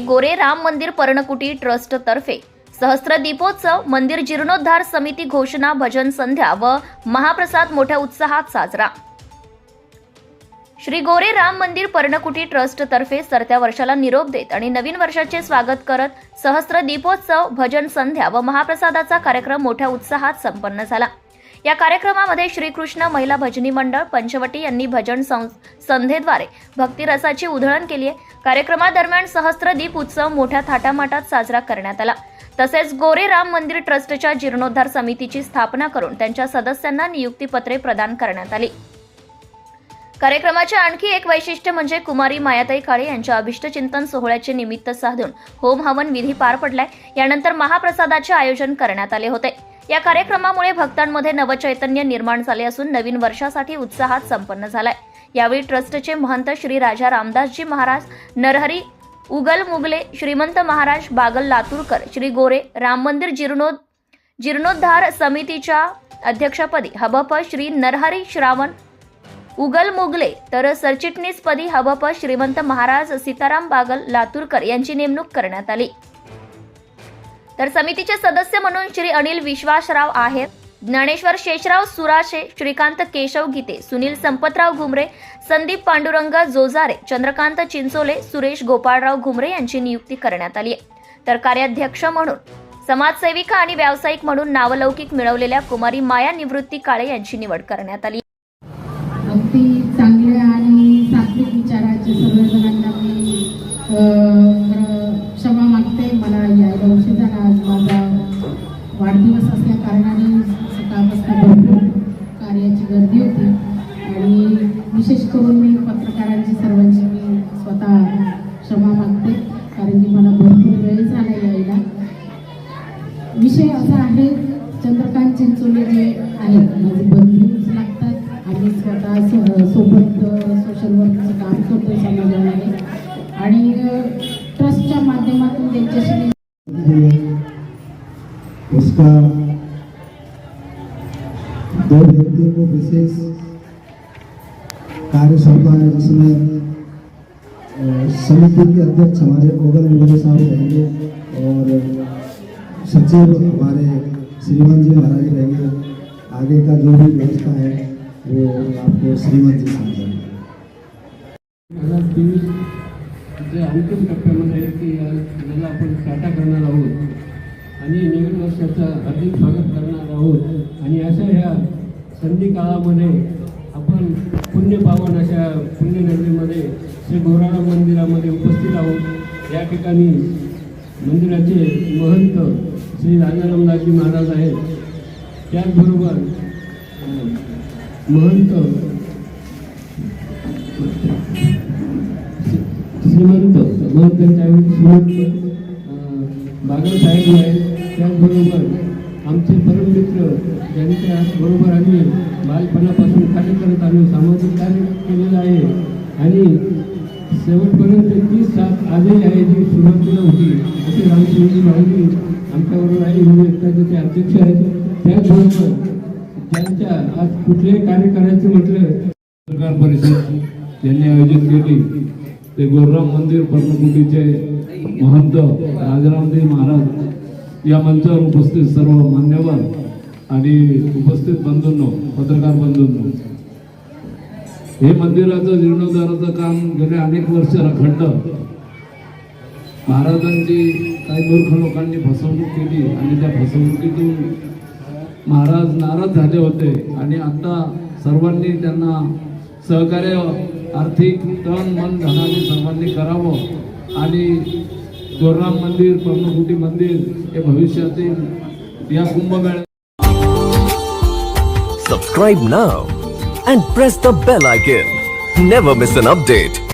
गोरे राम मंदिर पर्णकुटी ट्रस्ट तर्फे सहस्त्र दीपोत्सव मंदिर जीर्णोद्धार समिती घोषणा भजन संध्या व महाप्रसाद मोठ्या उत्साहात साजरा. श्री गोरे राम मंदिर पर्णकुटी ट्रस्ट तर्फे सरत्या वर्षाला निरोप देत आणि नवीन वर्षाचे स्वागत करत सहस्त्र दीपोत्सव भजन संध्या व महाप्रसादाचा कार्यक्रम मोठ्या उत्साहात संपन्न झाला. या कार्यक्रमामध्ये श्रीकृष्ण महिला भजनी मंडळ पंचवटी यांनी भजन सं- भक्तिरसाची उधळण केली आहे. कार्यक्रमादरम्यान सहस्त्रदीप उत्सव मोठ्या थाटामाटात साजरा करण्यात आला. तसेच गोरे राम मंदिर ट्रस्टच्या जीर्णोद्धार समितीची स्थापना करून त्यांच्या सदस्यांना नियुक्तीपत्रे प्रदान करण्यात आली. कार्यक्रमाचे आणखी एक वैशिष्ट्य म्हणजे कुमारी मायाताई काळे यांच्या अभिष्टचिंतन सोहळ्याचे निमित्त साधून होम हवन विधी पार पडलाय. यानंतर महाप्रसादाचे आयोजन करण्यात आले होते. या कार्यक्रमामुळे भक्तांमध्ये नवचैतन्य निर्माण झाले असून नवीन वर्षासाठी उत्साहात संपन्न झालाय. यावेळी ट्रस्टचे महंत श्री राजा रामदासजी महाराज नरहरी उगल मुगले श्रीमंत महाराज बागल लातूरकर श्री गोरे राम मंदिर जीर्णो जीर्णोद्धार समितीच्या अध्यक्षपदी हबप श्री नरहरी श्रावण उगल मुगले तर सरचिटणीसपदी हबप श्रीमंत महाराज सीताराम बागल लातूरकर यांची नेमणूक करण्यात आली. तर समितीचे सदस्य म्हणून श्री अनिल विश्वासराव आहेर ज्ञानेश्वर शेषराव सुराशे श्रीकांत केशव गीते सुनील संपतराव घुमरे संदीप पांडुरंग जोजारे चंद्रकांत चिंचोले सुरेश गोपाळराव घुमरे यांची नियुक्ती करण्यात आली आहे. तर कार्याध्यक्ष म्हणून समाजसेविका आणि व्यावसायिक म्हणून नावलौकिक मिळवलेल्या कुमारी माया निवृत्ती काळे यांची निवड करण्यात आली. अगदी चांगल्या आणि सात्विक विचाराचे सर्वजणांना मी वाढदिवस असल्या कारणाने सकाळपासून भरपूर कार्याची गर्दी होती. आणि विशेष करून मी पत्रकारांची सर्वांची मी स्वतः क्षमा मागते कारण की मला भरपूर वेळ झाला यायला. विषय असा आहे चंद्रकांत चिंचोले जे आहेत माझे बंधूच लागतात. आम्ही स्वतः सोबत सोशल वर्कचं काम करतो समाजामध्ये. आणि ट्रस्टच्या माध्यमातून त्यांच्याशी विशेष कार्य सौंपा है जिसमें समिति के अध्यक्ष हमारे ओगल मुगल साहब रहेंगे और सचिव हमारे श्रीमान जी महाराज रहेंगे। आगे का जो भी व्यवस्था है, वो आपको श्रीमान जी दोन जे अंतिम टप्प्यामध्ये की याला आपण टाटा करणार आहोत आणि नवीन वर्षाचं हार्दिक स्वागत करणार आहोत. आणि अशा ह्या संधी काळामध्ये आपण पुण्य पावन अशा पुण्यनगरीमध्ये श्री गोराळा मंदिरामध्ये उपस्थित आहोत. या ठिकाणी मंदिराचे महंत श्री राजारामदासजी महाराज आहेत. त्याचबरोबर महंत श्रीमंत महंत श्रीमंत अं, बागल साहेब आहेत. त्याचबरोबर आमचे परममित्र त्या बरोबर आम्ही बालपणापासून कार्य करत आलो सामाजिक कार्य केलेलं आहे. आणि शेवटपर्यंत ती साथ आजही आहे जी सुरुवातीला होती अशी रामशिवजी माऊली आमच्याबरोबर आहे म्हणजे हिंदू ते अध्यक्ष आहेत. त्याचबरोबर ज्यांच्या आज कुठलेही कार्य करायचं म्हटलं पत्रकार परिषद त्यांनी आयोजित केली. ते गोरराम मंदिर पर्णकुटीचे महंत राजारामदेव महाराज या मंचावर उपस्थित सर्व मान्यवर आणि उपस्थित बंधूंनो पत्रकार बंधूंनो हे मंदिराचं जीर्णोद्धाराचं काम गेले अनेक वर्ष रखडलं महाराजांची काही मूर्ख लोकांनी फसवणूक केली आणि त्या फसवणुकीतून महाराज नाराज झाले होते आणि आता सर्वांनी त्यांना सहकार्य आर्थिक तन मन धनाने सर्वांनी करावं आणि गोरराम मंदिर पर्णकुटी मंदिर हे भविष्यातील या कुंभमेळ्यात Subscribe now and press the bell icon. Never miss an update.